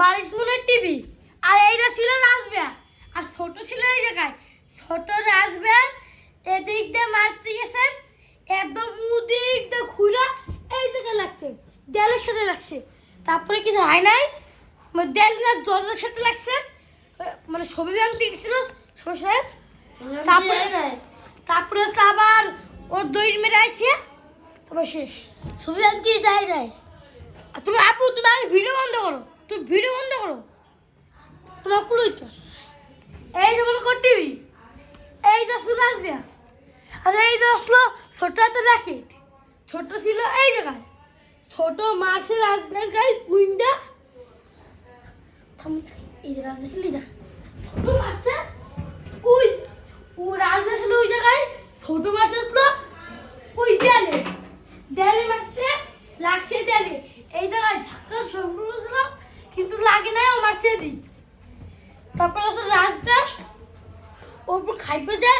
বালিশ মনের টিভি। আর এইটা ছিল রাজব্যাগ আর ছোট ছিল এই জায়গায়। ছোট রাজব্যাগ এদিক দিয়ে মারতে গেছে। একদম মুদিক দিয়ে খুলে এই জায়গায় লাগছে। দেয়ালের সাথে লাগছে। তারপরে কিছু হয় নাই। মানে দেয়াল না দরজার সাথে লাগছে। মানে ছবি ভাঙতে গেছিল সমস্যা তারপরে তারপরে হচ্ছে আবার ওর দই মেরে আইছে। তারপর শেষ। ছবি আঁকতে যাই নাই। তুমি আপু তুমি আগে ভিডিও বন্ধ করো। তুমি ভিডিও বন্ধ করো। তোমার কুলোই তো এই যেমন করটিবি এই তো আসলো আসবে আর এই তো আসলো ছোট হাতে র্যাকেট ছোট ছিল এই জায়গায়। ছোট মাছের আসবে গাই উইন্ডা এই যে রাজবে ছিল জায়গায়। ছোট মাছে ওই ও রাজবে ছিল ওই জায়গায়। ছোট মাছ আসলো ওই দেয়ালে। দেয়ালে মারছে লাগছে দেয়ালে। এই জায়গায় ঝাঁকা সম্পূর্ণ কিন্তু লাগে না ও মারছে দিই তারপর আছে রাজদা ওর উপর খাইবে যে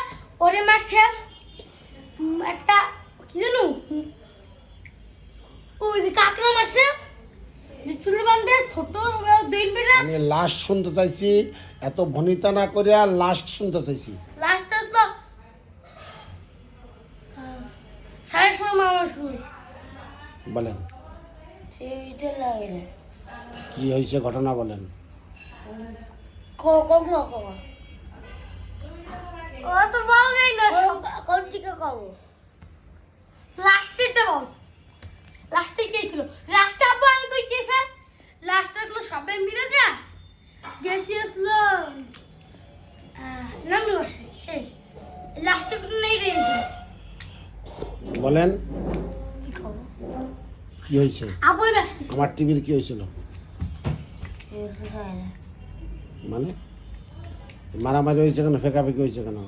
ওরে মারছে একটা কি জানো? ওই যে কাকড়া মারছে যে চুলে বান্ধে ছোট দিন বেড়া আমি লাস্ট শুনতে চাইছি এত ভনিতা না করে আর লাস্ট শুনতে চাইছি। লাস্টটা তো সাড়ে সময় মামা শুরু হয়েছে বলেন সেইটা লাগে। না কি হয়েছে ঘটনা বলেন। লাস্টে কে লাস্টে আব্বু আমি কই গেছে লাস্টে তো সবাই মিলে যা। শেষ। লাস্টে নেই বলেন। কি হয়েছে? আমার টিভির কি হয়েছিল? মানে? মারামারি হয়েছে কেন? ফেকাফেকি হয়েছে কেন?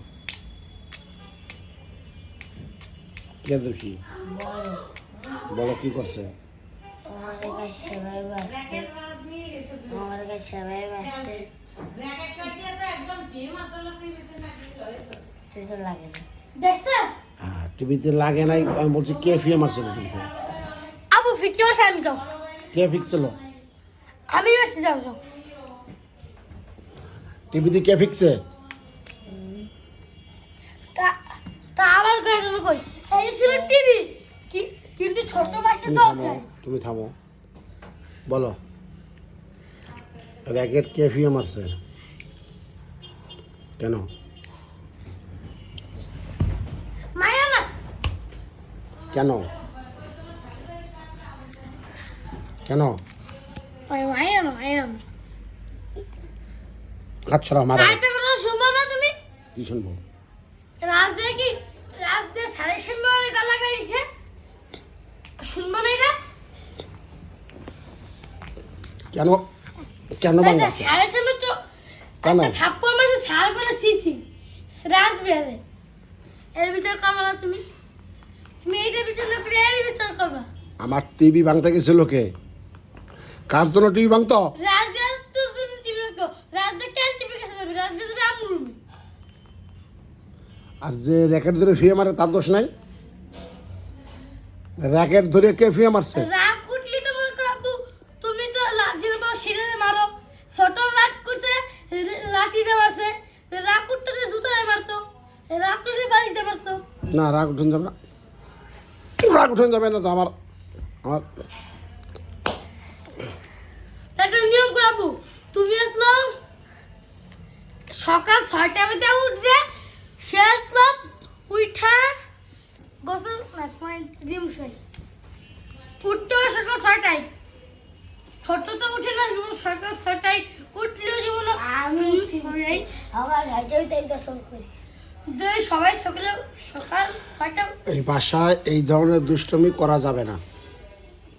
কে দোষী? বলো কি করছে? হ্যাঁ টিভিতে লাগে নাই আমি বলছি কে ফিয়ে মারছিল আবু ফিকি বসে আমি যাও। কে ফিকছিল আমি বেশি যাও। যাও টিভিতে কে ফিকছে? তা তা আবার কেন কই? এই ছিল টিভি। কিন্তু ছোট মাসে তো তুমি থামো। বলো। র্যাকেট কে মারছে? কেন? কেন? কেন? ওই মায়া না মায়া না আচ্ছা মারা আরেকটা কথা শুনব না তুমি? কি শুনব? রাজদে কি? রাজদে সাড়ে সামনে গালা গাইছে। শুনব না এটা? কেন? কেন বাংলা? সাড়ে সামনে তো কেন? একটা থাপ্পড় মারছে সার বলে সিসি রাজবিহারে এর বিচার করবা না তুমি? তুমি এইটার বিচার না এর বিচার করবা। আমার টিভি ভাঙতে গেছিল কে? কার জন্য টিভি ভাঙতো? আর যে র্যাকেট ধরে ফিয়ে মারে তার দোষ নাই? র্যাকেট ধরে কে ফিয়ে মারছে? না রাগ উঠুন যাবে না। রাগ উঠুন যাবে না তো আমার আমার করাবো তুমি আসলো সকাল ছয়টা মধ্যে উঠবে সে আসলো উঠা গোসল জিম উঠতে হবে সকাল ছয়টায়। ছোট তো উঠে না যেমন সকাল ছয়টায় উঠলেও যেমন আমি আমার হাইটাই তাই দর্শন করি। সবাই সকালে সকাল ছয়টা এই বাসায় এই ধরনের দুষ্টমি করা যাবে না।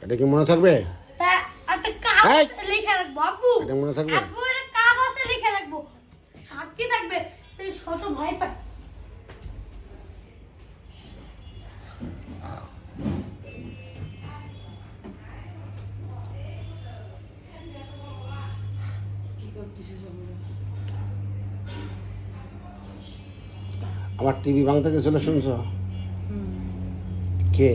এটা কি মনে থাকবে? কাগজ লিখে রাখব আব্বু। এটা মনে থাকবে? আব্বু একটা কাগজে লিখে রাখব। সাক্ষী থাকবে? তুই ছোট পাই আমার টিভি ভাঙতে গেছিল শুনছ? কে?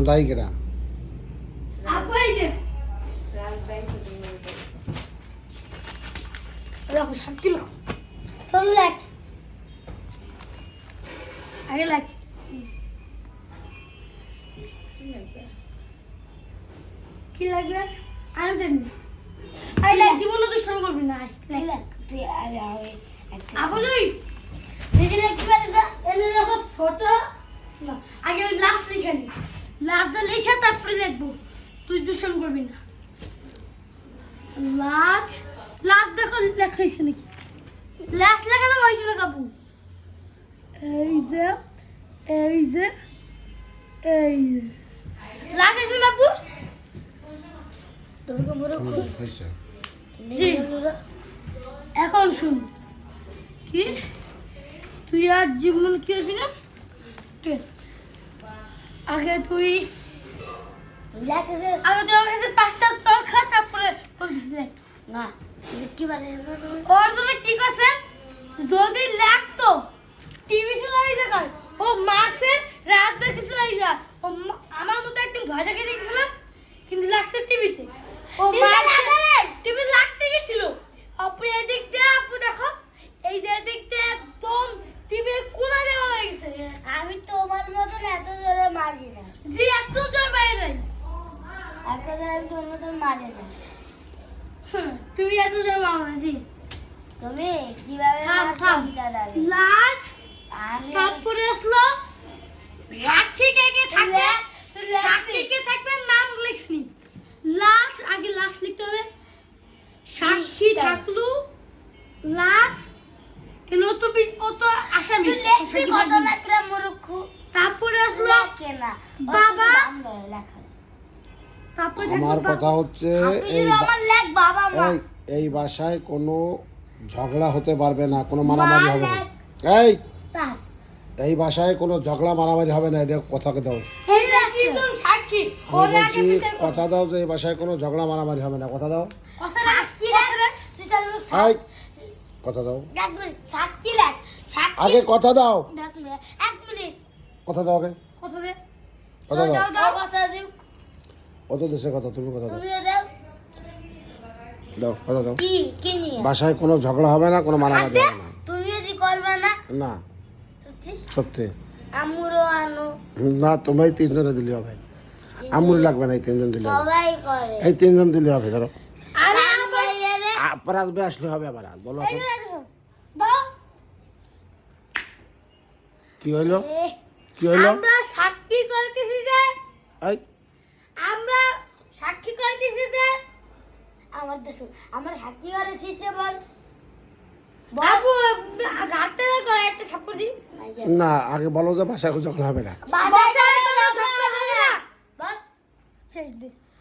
জন্য দায়ী কেনা আপু দেখো শান্তি লেখো চল লেখ আগে লেখ কি লাগবে? আমি দেবি আই লেখ জীবনে দুষ্টামি করবি না। আয়, লেখ। লেখ তুই আগে আগে একটা তুই দূষণ করবি না। লাস্ট লাস্ট দেখো লেখা হয়েছে নাকি। লাস্ট লেখানো হয়েছে না কাবু এই যে এই যে এই যে। হয়েছে না আপু হয়েছে। জি। এখন শুন। কি? তুই আর জীবন কি হবি না? আগে তুই লেখ লেখ। কাছে পাঁচটা স্তর খা তারপরে বলতেছি দেখ। না যদি লাগতো টিভি চালাই দেখায় ও মাসে রাত দেখেছিল এই যা ও আমার মতো একদিন ভয় দেখে দেখেছিলাম কিন্তু লাগছে টিভিতে ও লাগা টিভি লাগতে গেছিল আপু এদিক দিয়ে আপু দেখো এই যে এদিক দিয়ে একদম টিভি কোনা দেওয়া হয়ে গেছে আমি তোমার মতন এত জোরে মারি না জি এত না তুমি এত জোর মারো না জি তুমি কীভাবে তারপরে আসলো? কে কে থাকবে? কে থাকবে? নাম লেখনি। আগে লাস্ট লিখতে হবে। সাক্ষী। থাকল। লাস্ট কেন তো বি- আসামি। তারপরে আসলো বাবা। শুধু নাম ধরে লেখা তারপরে থাকল আমার কথা হচ্ছে এই এই এই বাসায় কোনো ঝগড়া হতে পারবে না কোনো মারামারি হবে না। এই এই বাসায় কোনো ঝগড়া মারামারি হবে না এটা কথাকে দাও। কথা দাও যে এই বাসায় কোনো ঝগড়া মারামারি হবে না কথা দাও। কথা দাও। আগে কথা দাও। দেখ মিনিট, এক মিনিট। কথা দাও আগে। কথা দে। কথা দাও। দাও দাও কথা দিও অত দেশে কথা তুমি কথা দাও। দাও কথা দাও? বাসায় কোনো ঝগড়া হবে না কোনো মারামারি হবে না। তুমি যদি করবে না? না। সত্যি? আমুরও আনো। না তোমার তিনজনে দিলে হবে। আমুল লাগবে না এই তিনজন দিলে হবে। সবাই করে। এই তিনজন দিলে হবে ধরো। আমার ইয়ারে আবার আসবে আসলে হবে আবার বলো কি হইল? কি হইল? আমরা সাক্ষী করতেছি যে আমরা সাক্ষী যে? আমার দেখো আমার হাকি করে শিখছে বল। বাবু ঘাটতে করে একটা থাপ্পড় দি না আগে বলো যে ভাষা কোনো হবে না। বাসায়